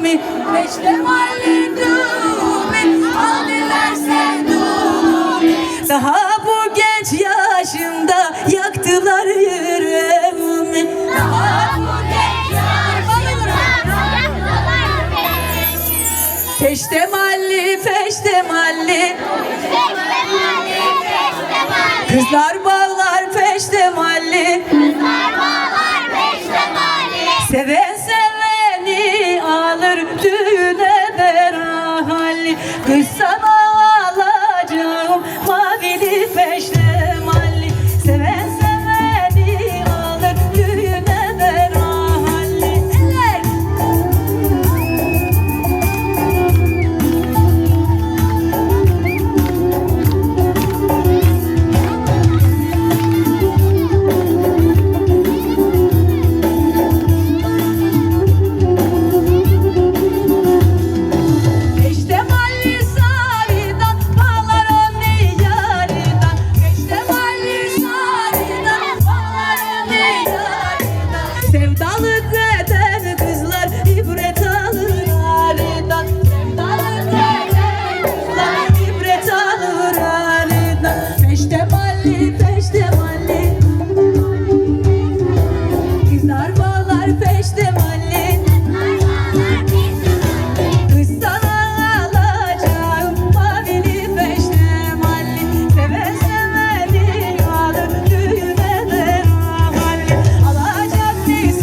دومي مجد معلن دومي Aldilerse dubi Daha bu genç yaşımda yaktılar yüreğimi. Daha bu genç yaşımda yaktılar yüreğimi. Peşte malli peşte malli Peşte malli peşte malli Kızlar bağlar peşte malli Kızlar bağlar peşte malli Sever this